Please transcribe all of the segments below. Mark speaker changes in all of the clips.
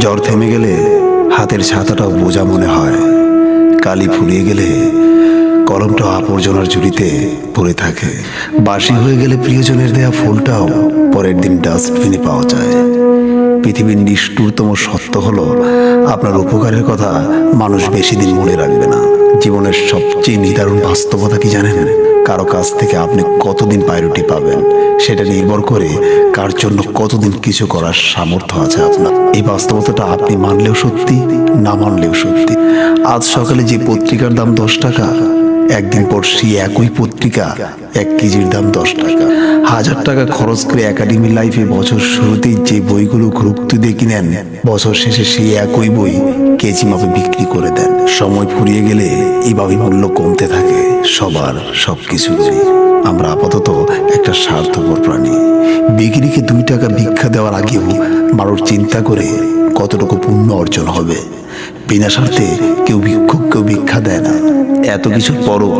Speaker 1: জ্বর থেমে গেলে হাতের ছাতাটাও বোঝা মনে হয়। কালি ফুরিয়ে গেলে কলমটাও আবর্জনার ঝুড়িতে পড়ে থাকে। বাসি হয়ে গেলে প্রিয়জনের দেয়া ফুলটাও পরের দিন ডাস্টবিনে পাওয়া যায়। পৃথিবীর নিষ্ঠুরতম সত্য হলো, আপনার উপকারের কথা মানুষ বেশি দিন মনে রাখবে না। জীবনের সবচেয়ে নিদারুণ বাস্তবতা কি জানেন? কারও কাছ থেকে আপনি কতদিন পায়রুটি পাবেন, সেটা নির্ভর করে কার জন্য কতদিন কিছু করার সামর্থ্য আছে আপনার। এই বাস্তবতাটা আপনি মানলেও সত্যি, না মানলেও সত্যি। আজ সকালে যে পত্রিকার দাম দশ টাকা, একদিন পর সেই একই পত্রিকা এক কেজির দাম দশ টাকা। হাজার টাকা খরচ করে একাডেমি লাইফে বছর শুরুতেই যে বইগুলো গুরুত্ব দিয়ে কিনেন, বছর শেষে সেই একই বই কেজি মাপে বিক্রি করে দেন। সময় ফুরিয়ে গেলে এইভাবে মূল্য কমতে থাকে। সবার সব কিছুরই আমরা আপাতত একটা স্বার্থপর প্রাণী। বিক্রিকে দুই টাকা ভিক্ষা দেওয়ার আগেও মানুষ চিন্তা করে কতটুকু পুণ্য অর্জন হবে? বিনা স্বার্থে কেউ ভিক্ষুক, কেউ ভিক্ষা দেয় না। এত কিছুর পরও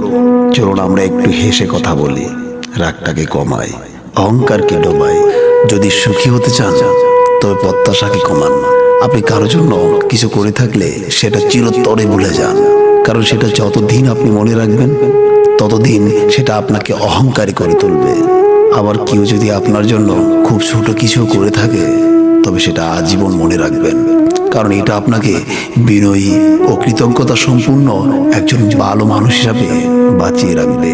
Speaker 1: চলুন আমরা একটু হেসে কথা বলি। রাগটাকে কমাই, অহংকারকে ডোবাই। যদি সুখী হতে চান, তবে প্রত্যাশাকে কমান। আপনি কারোর জন্য কিছু করে থাকলে সেটা চিরতরে ভুলে যান। কারণ সেটা যতদিন আপনি মনে রাখবেন, ততদিন সেটা আপনাকে অহংকারী করে তুলবে। আবার কেউ যদি আপনার জন্য খুব ছোট কিছু করে থাকে, তবে সেটা আজীবন মনে রাখবেন। কারণ এটা আপনাকে বিনয়ী ও কৃতজ্ঞতা সম্পূর্ণ একজন ভালো মানুষ হিসাবে বাঁচিয়ে রাখবে।